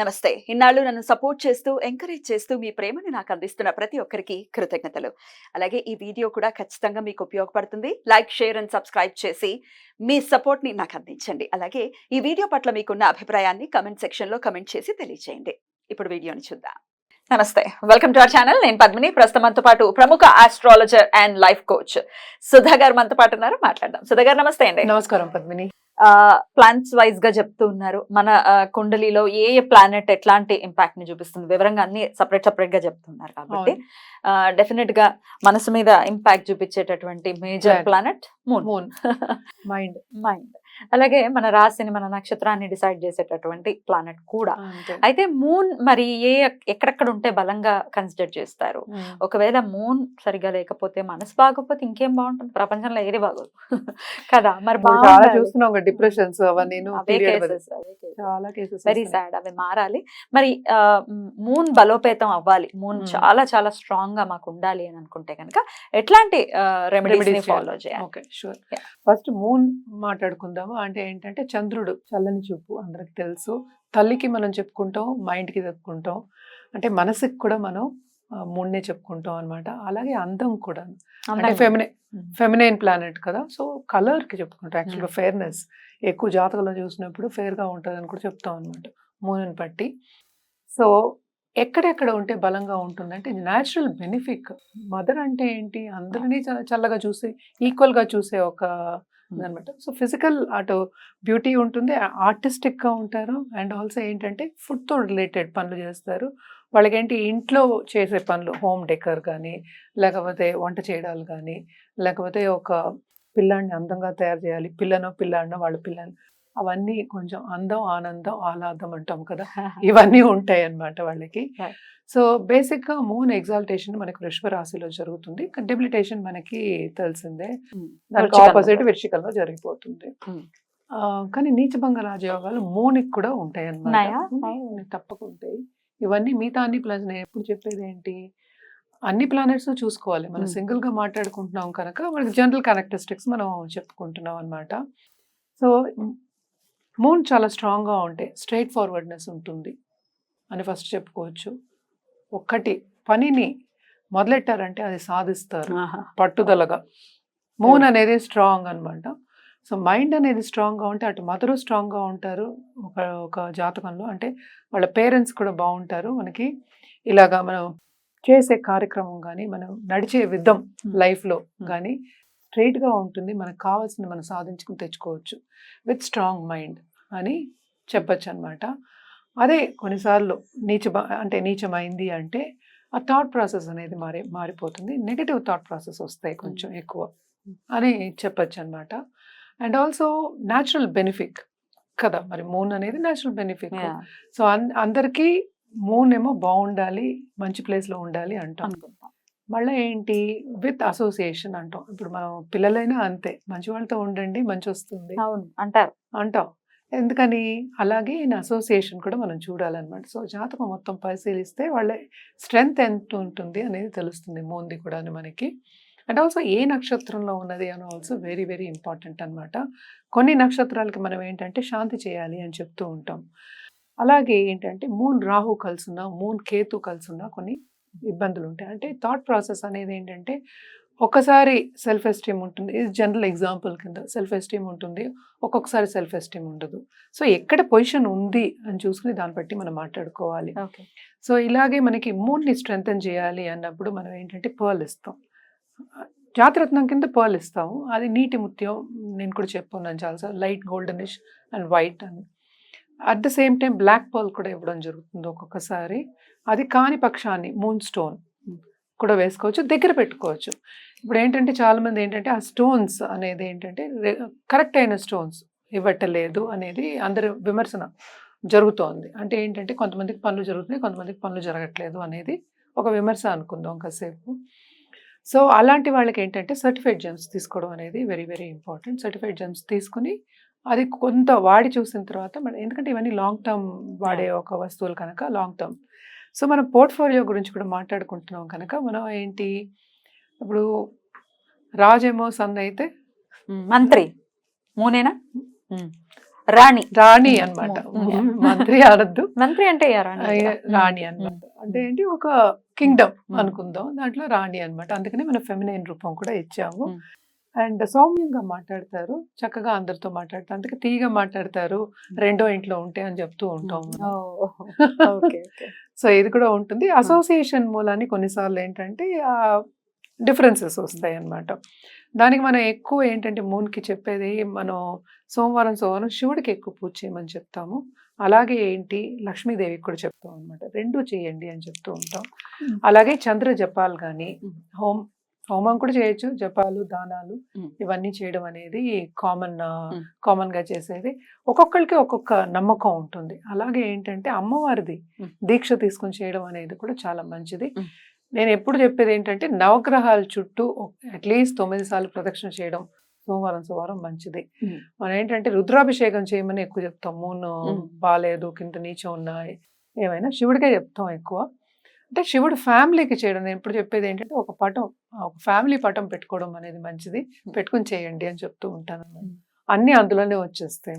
నమస్తే. ఇన్నాళ్ళు నన్ను సపోర్ట్ చేస్తూ ఎంకరేజ్ చేస్తూ మీ ప్రేమని నాకు అందిస్తున్న ప్రతి ఒక్కరికి కృతజ్ఞతలు. అలాగే ఈ వీడియో కూడా ఖచ్చితంగా మీకు ఉపయోగపడుతుంది. లైక్ షేర్ అండ్ సబ్స్క్రైబ్ చేసి మీ సపోర్ట్ని నాకు అందించండి. అలాగే ఈ వీడియో పట్ల మీకున్న అభిప్రాయాన్ని కమెంట్ సెక్షన్లో కమెంట్ చేసి తెలియజేయండి ఇప్పుడు వీడియోని చూద్దాం. నమస్తే. Welcome to our channel. నేను పద్మిని. ప్రస్తుతం మనతో పాటు ప్రముఖ astrologer and life coach Sudha గారు మనతో పాటు ఉన్నారు. మాట్లాడదాం. సుధా గారు నమస్తే అండి. నమస్కారం పద్మిని. ప్లాన్స్ వైజ్గా చెప్తూ ఉన్నారు. మన కుండలిలో ఏ ఏ ప్లానెట్ ఎట్లాంటి ఇంపాక్ట్ని చూపిస్తుంది? వివరంగా అన్ని సపరేట్ సపరేట్గా చెప్తున్నారు కాబట్టి. డెఫినెట్గా మనసు మీద impact చూపించేటటువంటి major. Planet moon moon mind mind అలాగే మన రాశిని మన నక్షత్రాన్ని డిసైడ్ చేసేటటువంటి ప్లానెట్ కూడా. అయితే మూన్ మరి ఏ ఎక్కడెక్కడ ఉంటే బలంగా కన్సిడర్ చేస్తారు. ఒకవేళ మూన్ సరిగా లేకపోతే మనసు బాగోకపోతే ఇంకేం బాగుంటుంది? ప్రపంచంలో ఏది బాగోదు. కదా మరి. చూస్తున్నాం ఒక డిప్రెషన్స్ అవన్నీ వెరీ సాడ్ అవి మారాలి. మరి మూన్ బలోపేతం అవ్వాలి. మూన్. చాలా చాలా స్ట్రాంగ్గా మాకు ఉండాలి అని అనుకుంటే కనుక ఎట్లాంటి రెమెడీస్ ఫాలో చేయాలి. ఫస్ట్ మూన్ మాట్లాడుకుందాము అంటే ఏంటంటే చంద్రుడు చల్లని చూపు అందరికి తెలుసు. తల్లికి మనం చెప్పుకుంటాం మైండ్కి చెప్పుకుంటాం. అంటే మనసుకి కూడా మనం మూడ్నే చెప్పుకుంటాం అన్నమాట. అలాగే అందం కూడా. అంటే. ఫెమినైన్. ఫెమినైన్ ప్లానెట్ కదా. సో కలర్కి చెప్పుకుంటాం యాక్చువల్గా ఫెయిర్నెస్. ఎక్కువ జాతకంలో చూసినప్పుడు fair గా ఉంటుంది అని కూడా చెప్తాం అనమాట మూన్ బట్టి సో ఎక్కడెక్కడ ఉంటే బలంగా ఉంటుందంటే న్యాచురల్ బెనిఫిక్. మదర్ అంటే ఏంటి? అందరినీ చాలా చల్లగా చూసే ఈక్వల్గా చూసే ఒక అనమాట సో ఫిజికల్ అటు బ్యూటీ ఉంటుంది ఆర్టిస్టిక్గా ఉంటారు. అండ్ ఆల్సో ఏంటంటే ఫుడ్తో రిలేటెడ్ పనులు చేస్తారు. వాళ్ళకేంటి ఇంట్లో చేసే పనులు హోమ్ డెకర్ కానీ లేకపోతే వంట చేయడాలు కానీ లేకపోతే ఒక పిల్లాడిని అందంగా తయారు చేయాలి పిల్లనో పిల్లాడినో వాళ్ళ పిల్లని అవన్నీ కొంచెం అందం ఆనందం ఆహ్లాదం అంటాం కదా. ఇవన్నీ ఉంటాయి అన్నమాట వాళ్ళకి. సో బేసిక్గా మూన్ ఎగ్జాల్టేషన్ మనకి వృషభ రాశిలో జరుగుతుంది. డెబిలిటేషన్ మనకి తెలిసిందే. Hmm. దానికి ఆపోజిట్ కూడా. వృషికంలో జరిగిపోతుంది. Hmm. కానీ నీచభంగ రాజయోగాలు మూనికి కూడా ఉంటాయి? అన్నమాట తప్పకుండా ఉంటాయి ఇవన్నీ మిగతా అన్ని ప్లానెట్స్ నేను ఎప్పుడు చెప్పేది ఏంటి? అన్ని ప్లానెట్స్ చూసుకోవాలి. మనం Hmm. సింగిల్గా మాట్లాడుకుంటున్నాం కనుక మనకి జనరల్ క్యారెక్టరిస్టిక్స్ మనం చెప్పుకుంటున్నాం అన్నమాట. సో మూన్ చాలా స్ట్రాంగ్గా ఉంటాయి స్ట్రైట్ ఫార్వర్డ్నెస్ ఉంటుంది అని ఫస్ట్ చెప్పుకోవచ్చు. ఒక్కటి పనిని మొదలెట్టారంటే అది సాధిస్తారు. పట్టుదలగా. మూన్ అనేది స్ట్రాంగ్ అన్నమాట. సో మైండ్ అనేది స్ట్రాంగ్గా ఉంటే అటు మదరు స్ట్రాంగ్గా ఉంటారు ఒక ఒక జాతకంలో. అంటే వాళ్ళ పేరెంట్స్ కూడా బాగుంటారు. మనకి ఇలాగా మనం చేసే కార్యక్రమం కానీ మనం నడిచే విధం లైఫ్లో కానీ స్ట్రైట్గా ఉంటుంది. మనకు కావాల్సింది మనం సాధించుకుని తెచ్చుకోవచ్చు. విత్ స్ట్రాంగ్ మైండ్ అని చెప్పచ్చు అనమాట అదే కొన్నిసార్లు నీచ అంటే నీచమైంది అంటే ఆ థాట్ ప్రాసెస్ అనేది మారి మారిపోతుంది. నెగటివ్ థాట్ ప్రాసెస్ వస్తాయి కొంచెం ఎక్కువ అని చెప్పచ్చు అనమాట అండ్ ఆల్సో న్యాచురల్ బెనిఫిట్ కదా! మరి మూన్ అనేది న్యాచురల్ బెనిఫిట్. సో అందరికీ మూన్ ఏమో బాగుండాలి మంచి place లో ఉండాలి అంటాం. అనుకుంటా. మళ్ళీ ఏంటి? విత్ అసోసియేషన్ అంటాం. ఇప్పుడు మనం పిల్లలైనా అంతే. మంచి వాళ్ళతో ఉండండి మంచి వస్తుంది అవును. అంటారు. అంటాం. ఎందుకని? అలాగే ఈయన అసోసియేషన్ కూడా మనం చూడాలన్నమాట. సో జాతకం మొత్తం పరిశీలిస్తే వాళ్ళ స్ట్రెంగ్త్ ఎంత ఉంటుంది అనేది తెలుస్తుంది మోంది కూడా మనకి. అండ్ ఆల్సో ఏ నక్షత్రంలో ఉన్నది అని ఆల్సో వెరీ వెరీ ఇంపార్టెంట్ అన్నమాట. కొన్ని నక్షత్రాలకి మనం ఏంటంటే శాంతి చేయాలి అని చెప్తూ ఉంటాం. అలాగే ఏంటంటే మూన్ రాహు కలుసున్నా మూన్ కేతు కలుసున్నా కొన్ని ఇబ్బందులు ఉంటాయి అంటే థాట్ ప్రాసెస్ అనేది ఏంటంటే ఒక్కసారి సెల్ఫ్ ఎస్టీమ్ ఉంటుంది. ఇది జనరల్ ఎగ్జాంపుల్ కింద సెల్ఫ్ ఎస్టీమ్ ఉంటుంది. ఒక్కొక్కసారి సెల్ఫ్ ఎస్టీమ్ ఉండదు. సో ఎక్కడ పొజిషన్ ఉంది అని చూసుకుని దాన్ని బట్టి మనం మాట్లాడుకోవాలి. ఓకే. సో ఇలాగే మనకి మూడ్ని స్ట్రెంగ్తన్ చేయాలి అన్నప్పుడు మనం ఏంటంటే పర్ల్ ఇస్తాం. జాతరత్నం కింద పర్ల్ ఇస్తాము. అది నీటి ముత్యం నేను కూడా చెప్పుకున్నాను చాలాసార్లు లైట్ గోల్డెనిష్ అండ్ వైట్ అని. At the same time black pearl కూడా ఇవ్వడం జరుగుతుంది ఒక్కొక్కసారి. అది కాని పక్షాన్ని మూన్ స్టోన్ కూడా వేసుకోవచ్చు దగ్గర పెట్టుకోవచ్చు. ఇప్పుడు ఏంటంటే చాలామంది ఏంటంటే ఆ స్టోన్స్ అనేది ఏంటంటే కరెక్ట్ అయిన స్టోన్స్ ఇవ్వట్లేదు అనేది అందరి విమర్శన జరుగుతోంది. అంటే ఏంటంటే కొంతమందికి పనులు జరుగుతున్నాయి కొంతమందికి పనులు జరగట్లేదు అనేది ఒక విమర్శ అనుకుందాం కాసేపు. సో అలాంటి వాళ్ళకి ఏంటంటే సర్టిఫైడ్ జెమ్స్ తీసుకోవడం అనేది very very important certified gems తీసుకుని అది కొంత వాడి చూసిన తర్వాత మన ఎందుకంటే ఇవన్నీ లాంగ్ టర్మ్ వాడే ఒక వస్తువులు కనుక లాంగ్ టర్మ్ సో మనం పోర్ట్ఫోలియో గురించి కూడా మాట్లాడుకుంటున్నాం కనుక మనం ఏంటి? ఇప్పుడు రాజేమో సన్ అయితే మంత్రి. మూనేనా. రాణి. రాణి అన్నమాట. ఉమ్. మంత్రి అనద్దు. మంత్రి అంటే రాణి అన్నమాట. అంటే ఏంటి? ఒక కింగ్డమ్. అనుకుందాం. దాంట్లో రాణి అన్నమాట. అందుకనే మనం ఫెమినైన్ రూపం కూడా ఇచ్చాము. అండ్ సౌమ్యంగా మాట్లాడతారు. చక్కగా అందరితో మాట్లాడతారు అందుకే తీగా మాట్లాడతారు. రెండో ఇంట్లో ఉంటే అని చెప్తూ ఉంటాం సో ఇది కూడా ఉంటుంది. అసోసియేషన్ మూలాన్ని కొన్నిసార్లు ఏంటంటే డిఫరెన్సెస్ వస్తాయి అన్నమాట. దానికి మనం ఎక్కువ ఏంటంటే మూన్కి చెప్పేది మనం సోమవారం సోమవారం శివుడికి ఎక్కువ పూజ చేయమని చెప్తాము. అలాగే ఏంటి లక్ష్మీదేవికి కూడా చెప్తాం అనమాట రెండు చేయండి అని చెప్తూ ఉంటాం. అలాగే చంద్ర జపాలు కానీ. హోమ్ హోమం కూడా చేయొచ్చు జపాలు దానాలు. ఇవన్నీ చేయడం అనేది కామన్. కామన్గా చేసేది ఒక్కొక్కరికి ఒక్కొక్క నమ్మకం ఉంటుంది అలాగే ఏంటంటే అమ్మవారిది. దీక్ష తీసుకొని చేయడం అనేది కూడా చాలా మంచిది. నేను ఎప్పుడు చెప్పేది ఏంటంటే నవగ్రహాల చుట్టూ అట్లీస్ట్ తొమ్మిది సార్లు ప్రదక్షిణ చేయడం సోమవారం సోమవారం మంచిది. మనం ఏంటంటే రుద్రాభిషేకం చేయమని ఎక్కువ చెప్తాం మూను. బాగాలేదు కింద నీచం ఉన్నాయి ఏమైనా శివుడికే చెప్తాం ఎక్కువ అంటే శివుడు ఫ్యామిలీకి చేయడం. నేను ఎప్పుడు చెప్పేది ఏంటంటే ఒక పటం ఒక ఫ్యామిలీ పటం పెట్టుకోవడం అనేది మంచిది. పెట్టుకుని చేయండి అని చెప్తూ ఉంటాను. అన్ని అందులోనే వచ్చేస్తాయి.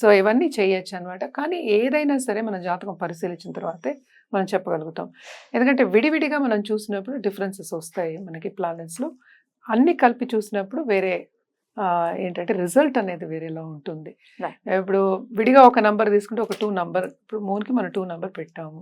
సో ఇవన్నీ చేయొచ్చు అనమాట కానీ ఏదైనా సరే మన జాతకం పరిశీలించిన తర్వాతే మనం చెప్పగలుగుతాం. ఎందుకంటే విడివిడిగా మనం చూసినప్పుడు డిఫరెన్సెస్ వస్తాయి మనకి planets లో. అన్ని కలిపి చూసినప్పుడు వేరే ఏంటంటే రిజల్ట్ అనేది వేరేలా ఉంటుంది. ఇప్పుడు విడిగా ఒక నంబర్ తీసుకుంటే ఒక టూ నంబర్ ఇప్పుడు మూన్కి మనం టూ నంబర్ పెట్టాము.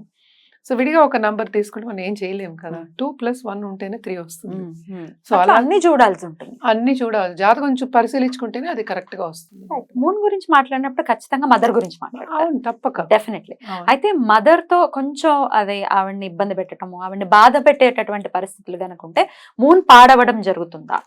సో విడిగా ఒక నంబర్ తీసుకుంటే మనం ఏం చేయలేము కదా. Hmm. టూ ప్లస్ వన్ ఉంటేనే త్రీ వస్తుంది. ఉమ్, ఉమ్. సో అలా అన్ని చూడాల్సి ఉంటుంది. అన్ని చూడాలి. జాతకం చూ- పరిశీలించుకుంటేనే అది కరెక్ట్గా వస్తుంది. మూన్ గురించి మాట్లాడినప్పుడు ఖచ్చితంగా మదర్ గురించి అవును తప్పక. డెఫినెట్లీ. అయితే మదర్తో కొంచెం అదే ఆవిడని ఇబ్బంది పెట్టడము ఆవిడని బాధ పెట్టేటటువంటి పరిస్థితులు కనుకుంటే మూన్ పాడవడం జరుగుతుందా?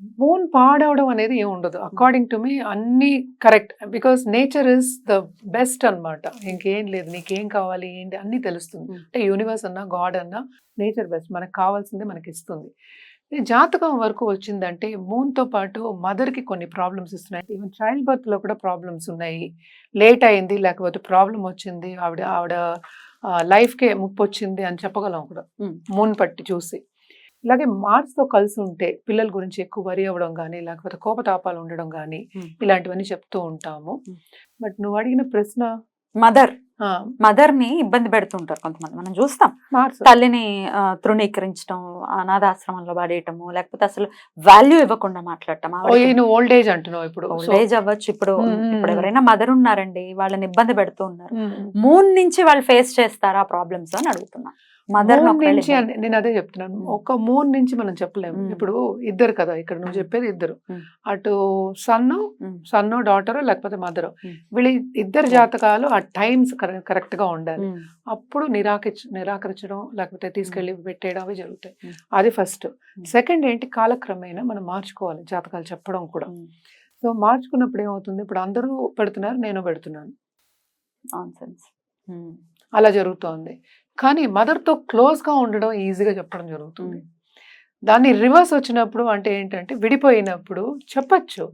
మూన్ పాడవడం అనేది ఏమి ఉండదు. అకార్డింగ్ టు మీ అన్ని correct because nature is the best అన్నమాట. ఇంకేం లేదు. నీకేం కావాలి? ఏంటి? అన్ని తెలుస్తుంది. అంటే యూనివర్స్ అన్నా గాడ్ అన్నా నేచర్ బెస్ట్ మనకు కావాల్సిందే మనకి ఇస్తుంది. జాతకం వరకు వచ్చిందంటే moon తో పాటు mother కి కొన్ని ప్రాబ్లమ్స్ ఇస్తున్నాయి. ఈవెన్ చైల్డ్ బర్త్లో కూడా ప్రాబ్లమ్స్ ఉన్నాయి. లేట్ అయింది లేకపోతే ప్రాబ్లం వచ్చింది. ఆవిడ ఆవిడ లైఫ్ కే ముప్పు వచ్చింది అని చెప్పగలం కూడా. మూన్ పట్టి చూసి. ఇలాగే తో కలిసి ఉంటే పిల్లల గురించి ఎక్కువ వరి అవ్వడం కానీ లేకపోతే కోపతాపాలు ఉండడం కానీ. ఇలాంటివన్నీ చెప్తూ ఉంటాము. బట్ నువ్వు అడిగిన ప్రశ్న? మదర్. మదర్ని ఇబ్బంది పెడుతుంటారు కొంతమంది. మనం చూస్తాం. తల్లిని తృణీకరించడం అనాథాశ్రమంలో పడేయటము లేకపోతే అసలు వాల్యూ ఇవ్వకుండా మాట్లాడటం. ఓల్డ్ ఏజ్ అంటున్నావు ఇప్పుడు. ఓల్డ్ ఏజ్ అవ్వచ్చు. ఇప్పుడు ఇప్పుడు. ఎవరైనా మదర్ ఉన్నారండి వాళ్ళని ఇబ్బంది పెడుతూ ఉన్నారు. మూన్ నుంచి వాళ్ళు ఫేస్ చేస్తారా ప్రాబ్లమ్స్ అని అడుగుతున్నా. మదర్ నుంచి నేను అదే చెప్తున్నాను. Mm. ఒక మూన్ నుంచి మనం చెప్పలేము. Mm. ఇప్పుడు ఇద్దరు కదా ఇక్కడ నువ్వు Mm. చెప్పేది ఇద్దరు. అటు సన్ను. సన్ను డాటర్ లేకపోతే మదర్. వీళ్ళ ఇద్దరు జాతకాలు ఆ టైమ్స్ కరెక్ట్గా ఉండాలి. అప్పుడు నిరాకరించ నిరాకరించడం లేకపోతే తీసుకెళ్ళి పెట్టేయడం అవి జరుగుతాయి. అది ఫస్ట్ సెకండ్ ఏంటి? కాలక్రమేణా మనం మార్చుకోవాలి జాతకాలు చెప్పడం కూడా. సో మార్చుకున్నప్పుడు ఏమవుతుంది? ఇప్పుడు అందరూ పెడుతున్నారు నేను పెడుతున్నాను. అలా జరుగుతోంది. కానీ మదర్తో క్లోజ్గా ఉండడం ఈజీగా చెప్పడం జరుగుతుంది. దాన్ని రివర్స్ వచ్చినప్పుడు అంటే ఏంటంటే విడిపోయినప్పుడు చెప్పచ్చు.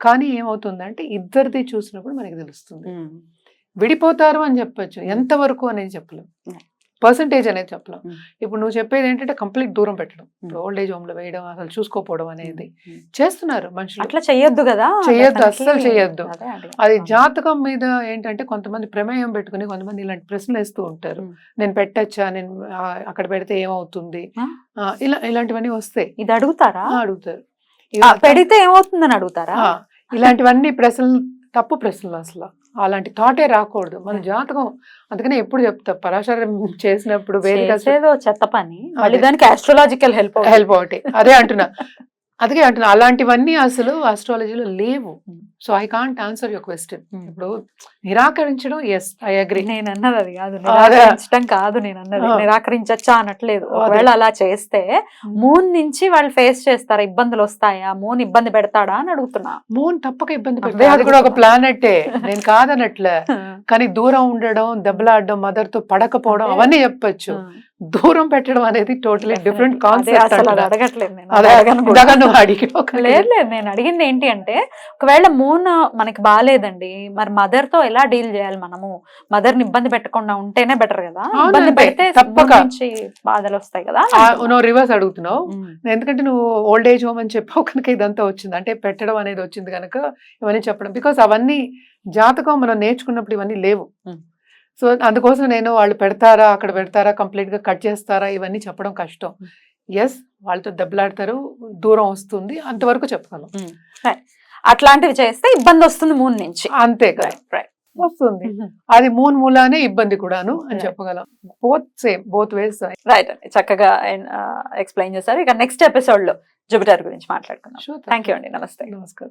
కానీ ఏమవుతుందంటే ఇద్దరిది చూసినప్పుడు మనకి తెలుస్తుంది విడిపోతారు అని చెప్పొచ్చు ఎంతవరకు అనేది చెప్పలేం Yeah. పర్సంటేజ్ అనేది చెప్పలేం. ఇప్పుడు నువ్వు చెప్పేది ఏంటంటే కంప్లీట్ దూరం పెట్టడం. ఇప్పుడు. ఓల్డ్ ఏజ్ హోమ్లో వేయడం అసలు చూసుకోపోవడం అనేది. చేస్తున్నారు మనుషులు. అట్లా చెయ్యొద్దు కదా చెయ్యొద్దు, అస్సలు చెయ్యొద్దు. అదే. జాతకం మీద ఏంటంటే కొంతమంది ప్రమేయం పెట్టుకుని కొంతమంది ఇలాంటి ప్రశ్నలు వేస్తూ ఉంటారు. నేను పెట్టచ్చా? నేను అక్కడ పెడితే ఏమవుతుంది? ఇలా ఇలాంటివన్నీ వస్తాయి. ఇది అడుగుతారా? అడుగుతారు. పెడితే ఏమవుతుందని అడుగుతారా? ఇలాంటివన్నీ ప్రశ్నలు తప్పు ప్రశ్నలు అసలు. అలాంటి థాటే రాకూడదు. మన జాతకం. అందుకనే ఎప్పుడు చెప్తా పరాశరం చేసినప్పుడు చేసేదో చెత్త పని. మళ్ళీ. దానికి ఆస్ట్రాలజికల్ హెల్ప్ హెల్ప్ ఒకటి అదే అంటున్నా. అదే అంటున్నా అలాంటివన్నీ అసలు ఆస్ట్రాలజీలో లేవు. So I can't answer your question. ఇప్పుడు నిరాకరించడం ఎస్ ఐ అగ్రి నేను అన్నది అది కాదు. నిరాకరించడం కాదు నేను అన్నది. నిరాకరించచ్చా అనట్లేదు. ఒకవేళ అలా చేస్తే మూన్ నుంచి వాళ్ళు ఫేస్ చేస్తారా ఇబ్బందులు వస్తాయా మూన్ ఇబ్బంది పెడతాడా అని అడుగుతున్నా మూన్ తప్పక ఇబ్బంది అదే పెడుతుంది అది కూడా ఒక. ప్లానెటే నేను కాదనట్లే కానీ దూరం ఉండడం దెబ్బలాడడం మదర్తో పడకపోవడం. అవన్నీ చెప్పొచ్చు దూరం పెట్టడం అనేది టోటలీ డిఫరెంట్ కాన్సెప్ట్ అడగట్లేదు లేదు లేదు నేను అడిగింది ఏంటి అంటే ఒకవేళ మూన్ మనకి బాగాలేదండి మరి మదర్తో ఎలా డీల్ చేయాలి మనము? మదర్ని ఇబ్బంది పెట్టకుండా ఉంటేనే బెటర్ కదా? ఇబ్బంది. పెడితే తప్పక. బాధలు వస్తాయి కదా? నువ్వు రివర్స్ అడుగుతున్నావు. ఎందుకంటే నువ్వు ఓల్డ్ ఏజ్ హోమ్ అని చెప్పావు కనుక ఇదంతా వచ్చింది. అంటే పెట్టడం అనేది వచ్చింది కనుక ఇవన్నీ చెప్పడం. బికాస్ అవన్నీ జాతకం మనం నేర్చుకున్నప్పుడు ఇవన్నీ లేవు. సో అందుకోసం నేను వాళ్ళు పెడతారా అక్కడ పెడతారా కంప్లీట్గా కట్ చేస్తారా ఇవన్నీ చెప్పడం కష్టం. ఎస్ వాళ్ళతో దెబ్బలాడతారు దూరం వస్తుంది అంతవరకు చెప్పగలం అట్లాంటివి చేస్తే ఇబ్బంది వస్తుంది మూన్ నుంచి. అంతే కదా. వస్తుంది. అది మూన్ మూలానే ఇబ్బంది కూడాను అని. చెప్పగలం. Both same both ways right అండి చక్కగా ఎక్స్ప్లెయిన్ చేశారు. ఇక నెక్స్ట్ ఎపిసోడ్లో జూపిటర్ గురించి మాట్లాడుకుందాం. థ్యాంక్ యూ అండి. నమస్తే. నమస్కారం.